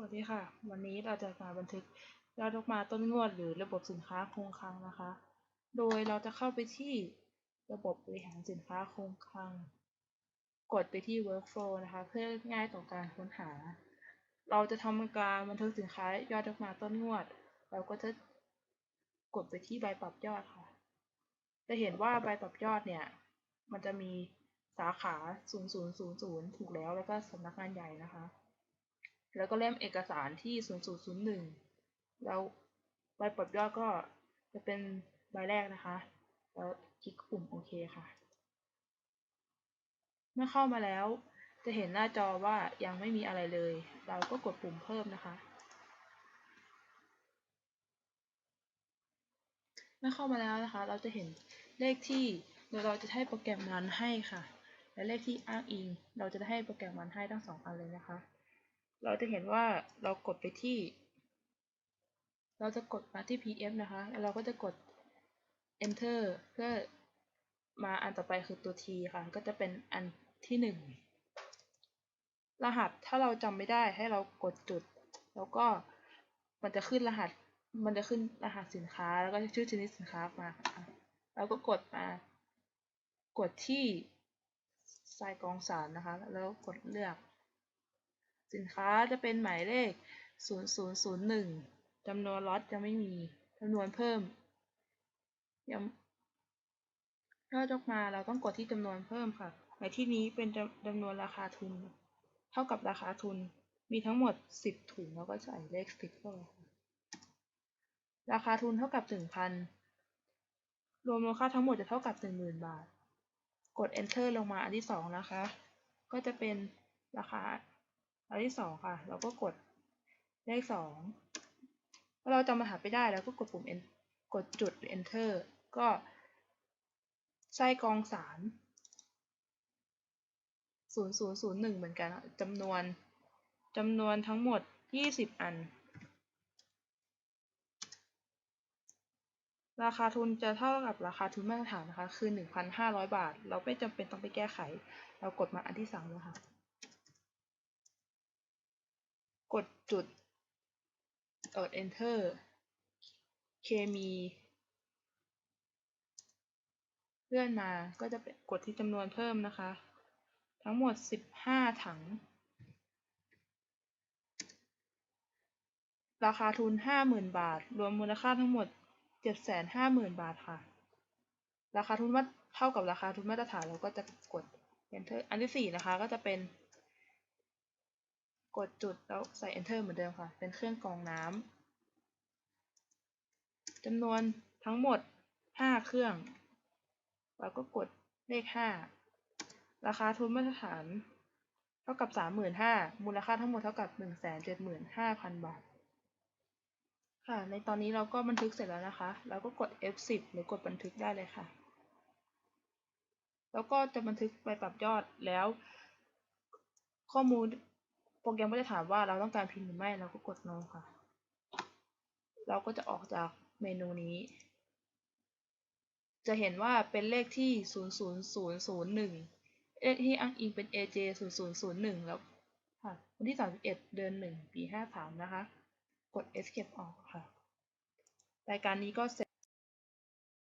วัสดีค่ะ วันนี้เราจะมาบันทึกยอดออกมาต้นงวดหรือระบบสินค้าคงคลังนะคะ โดยเราจะเข้าไปที่ระบบบริหารสินค้าคงคลัง กดไปที่ workflow นะคะ เพื่อง่ายต่อการค้นหา เราจะทำการบันทึกสินค้ายอดออกมาต้นงวด เราก็จะกดไปที่ใบปรับยอดค่ะ จะเห็นว่าใบปรับยอดเนี่ย มันจะมีสาขา 0000 ถูกแล้ว แล้วก็สำนักงานใหญ่นะคะ แล้วก็เล่มเอกสารที่ 0001 แล้วใบปลดยอดก็จะเป็นใบแรกนะคะ แล้วคลิกปุ่มโอเคค่ะ เมื่อเข้ามาแล้ว จะเห็นหน้าจอว่ายังไม่มีอะไรเลย เราก็กดปุ่มเพิ่มนะคะ เมื่อเข้ามาแล้วนะคะ เราจะเห็นเลขที่เราจะให้โปรแกรมมันให้ค่ะ และเลขที่อ้างอิง เราจะให้โปรแกรมมันให้ทั้งสองอันเลยนะคะ เราจะเห็นว่าเรากดไปที่ เราจะกดมาที่ pf นะคะ แล้วเราก็จะกด enter เพื่อมาอันต่อไปคือตัว t ค่ะ ก็จะเป็นอันที่หนึ่งรหัสถ้าเราจำไม่ได้ให้เรากดจุด แล้วก็มันจะขึ้นรหัส มันจะขึ้นรหัสสินค้า แล้วก็ชื่อชนิดสินค้ามาแล้วก็กดมา กดที่ทรายกองสารนะคะ แล้วกดเลือก สินค้าจะเป็นหมายเลข 0001จำนวนล็อตจะไม่มีจำนวนเพิ่มยังถ้ายกมาเราต้องกดที่จำนวนเพิ่มค่ะ ในที่นี้เป็นจำนวนราคาทุน เท่ากับราคาทุน มีทั้งหมด 10 ถุงแล้วก็ใส่เลขสติ๊กเกอร์ราคาทุนเท่ากับ 1,000 รวมมูลค่าทั้งหมดจะเท่ากับ 10,000 บาท กด enter ลงมาอันที่ 2 นะคะ ก็จะเป็นราคา อันที่2ค่ะ เราก็กดเลข2ถ้าเราจำรหัสไม่ได้เราก็กดปุ่ม en กดจุด enter ก็ไส้กองสาร0001 เหมือนกันจำนวนจำนวนทั้งหมด 20 อัน ราคาทุนจะเท่ากับราคาทุนมาตรฐานนะคะ คือ 1,500 บาท เราไม่จำเป็นต้องไปแก้ไข เรากดมาอันที่3เลยค่ะ กดจุดกด enter เคมี เลื่อนมาก็จะกดที่จำนวนเพิ่มนะคะ ทั้งหมด 15 ถัง ราคาทุน 50,000 บาท รวมมูลค่าทั้งหมด 750,000 บาทค่ะ ราคาทุนว่าเท่ากับราคาทุนมาตรฐานเราก็จะกด enter อันที่ 4 นะคะก็จะเป็น กดจุดแล้วใส่ enter เหมือนเดิมค่ะ เป็นเครื่องกรองน้ำจำนวนทั้งหมด 5 เครื่อง เราก็กดเลข 5 ราคาทุนมาตรฐาน เท่ากับ 35,000มูลค่าทั้งหมดเท่ากับ 175,000 บาท ค่ะ ในตอนนี้เราก็บันทึกเสร็จแล้วนะคะ เราก็กด F10 หรือกดบันทึกได้เลยค่ะ แล้วก็จะบันทึกไปปรับยอดแล้วข้อมูล โปรแกรมก็จะถามว่าเราต้องการพิมพ์หรือไม่ เราก็กด no ค่ะ เราก็จะออกจากเมนูนี้ จะเห็นว่าเป็นเลขที่ 00001เลขที่อ้างอิงเป็น AJ 0001 แล้วค่ะ วันที่ 31 เดือน 1 ปี 53 นะคะ กด escape ออกค่ะ รายการนี้ก็เสร็จ